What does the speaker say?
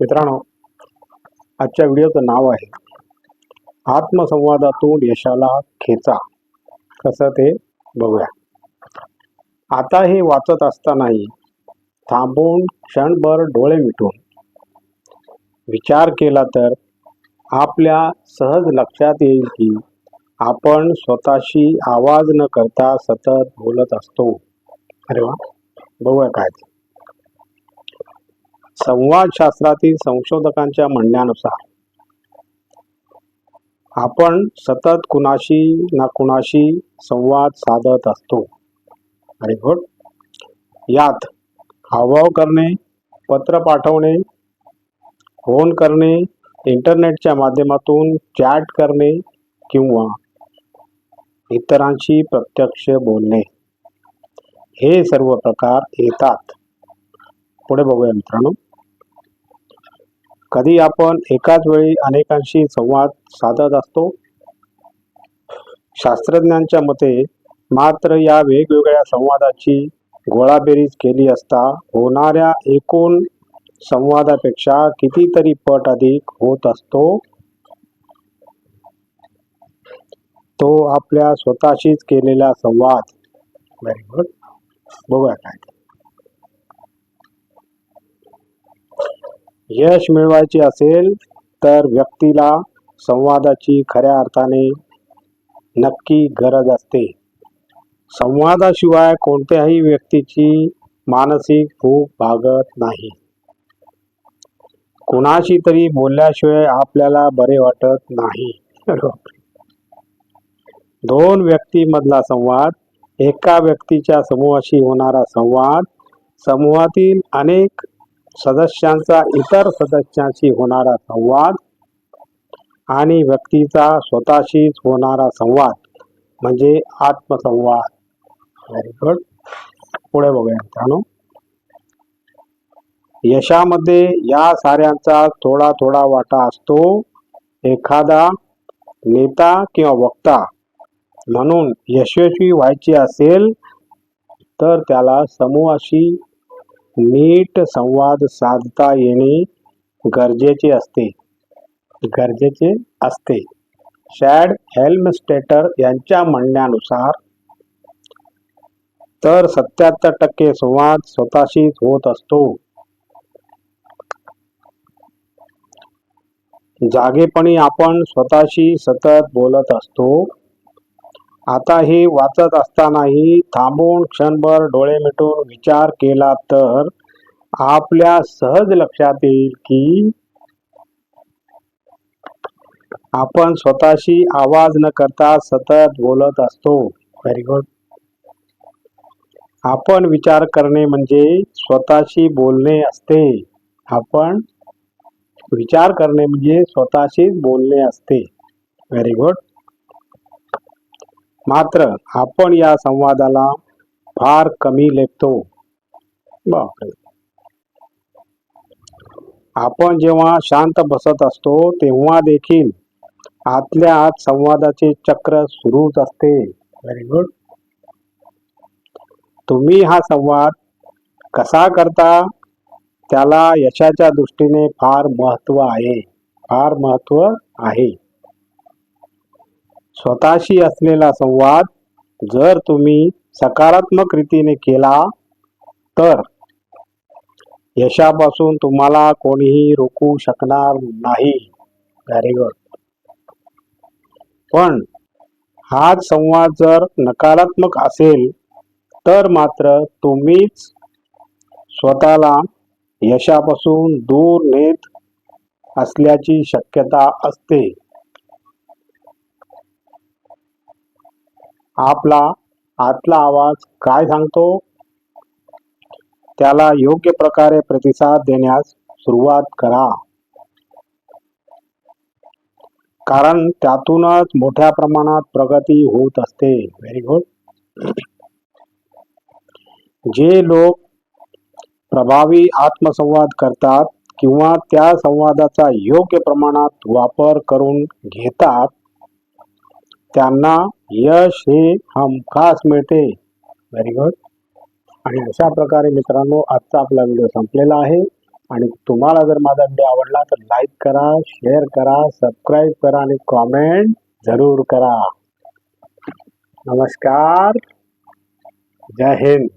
मित्रांनो आजच्या व्हिडिओचं नाव आहे आत्मसंवादातून यशाला खेचा. कसं ते बघूया. आता हे वाचत असतानाही थांबून क्षणभर डोळे मिटून विचार केला तर आपल्या सहज लक्षात येईल की आपण स्वतःशी आवाज न करता सतत बोलत असतो. अरे वा बघूया काय संवादशास्त्रातील संवाद शास्त्रातील संशोधकांच्या म्हणण्यानुसार आपण सतत कुणाशी ना कुणाशी संवाद साधत असतो. आणि गुड यात हावभाव करणे पत्र पाठवणे फोन करणे इंटरनेटच्या माध्यमातून चॅट करणे किंवा इतरांशी प्रत्यक्ष बोलणे. हे सर्व प्रकार येतात. पुढे बघूया मित्रांनो. कधी आपण एकाच वेळी अनेकांशी संवाद साधत असतो? शास्त्रज्ञांच्या मते मात्र या वेगवेगळ्या संवादाची गोळाबेरीज केली असता होणाऱ्या एकूण संवादापेक्षा कितीतरी पट अधिक होत असतो? तो आपल्या स्वतःशीच केलेला संवाद. व्हेरी गुड बघूया काय यश मिळवायचे असेल तर व्यक्तीला संवादाची खऱ्या अर्थाने नक्की गरज असते. संवादाशिवाय कोणत्याही व्यक्तीची मानसिक भूक भागत नाही. कुणाशी तरी बोलल्याशिवाय आपल्याला बरे वाटत नाही. दोन व्यक्तीमधला संवाद एका व्यक्तीच्या समूहाशी होणारा संवाद समूहातील अनेक सदस्यांचा इतर सदस्यांशी होणारा संवाद आणि व्यक्तीचा स्वतःशीच होणारा संवाद म्हणजे आत्मसंवाद. व्हेरी गुड पुढे बघूया मित्रांनो. यशामध्ये या साऱ्यांचा थोडा थोडा वाटा असतो. एखादा नेता किंवा वक्ता म्हणून यशस्वी व्हायचे असेल तर त्याला समूहाशी नीट संवाद साधता येणे गरजेचे असते. गरजेचे असते. शॅड हेल्मस्टेटर यांच्या म्हणण्यानुसार तर सत्याहत्तर टक्के संवाद स्वतःशीच होत असतो. जागेपणी आपण स्वतःशी सतत बोलत असतो. आता हे वाचत असतानाही थांबून क्षणभर डोळे मिटून विचार केला तर आपल्या सहज लक्षात येईल की आपण स्वतःशी आवाज न करता सतत बोलत असतो. व्हेरी गुड आपण विचार करणे म्हणजे स्वतःशी बोलणे असते. आपण विचार करणे म्हणजे स्वतःशीच बोलणे असते. व्हेरी गुड मात्र आपण या संवादाला फार कमी लेखतो. बापरे. आपण जेव्हा शांत बसत असतो तेव्हा देखील आतल्या आत संवादाचे चक्र सुरूच असते. व्हेरी गुड तुम्ही हा संवाद कसा करता? त्याला यशाच्या दृष्टीने फार महत्त्व आहे. फार महत्त्व आहे. स्वतःशी असलेला संवाद जर तुम्ही सकारात्मक रीतीने केला तर यशापासून तुम्हाला कोणीही रोखू शकणार नाही. व्हेरी गुड पण हाच संवाद जर नकारात्मक असेल तर मात्र तुम्हीच स्वतःला यशापासून दूर नेत असल्याची शक्यता असते. आपला आतला आवाज काय सांगतो? त्याला योग्य प्रकारे प्रतिसाद देण्यास सुरुवात करा. कारण त्यातूनच मोठ्या प्रमाणात प्रगती होत असते. व्हेरी गुड जे लोक प्रभावी आत्मसंवाद करतात किंवा त्या संवादाचा योग्य प्रमाणात वापर करून घेतात त्यांना यश हे हमखास मिळते. व्हेरी गुड आणि अशा प्रकारे मित्रांनो आजचा आपला व्हिडिओ संपलेला आहे. आणि तुम्हाला जर माझा व्हिडिओ आवडला तर लाईक करा शेअर करा सबस्क्राईब करा आणि कॉमेंट जरूर करा. नमस्कार. जय हिंद.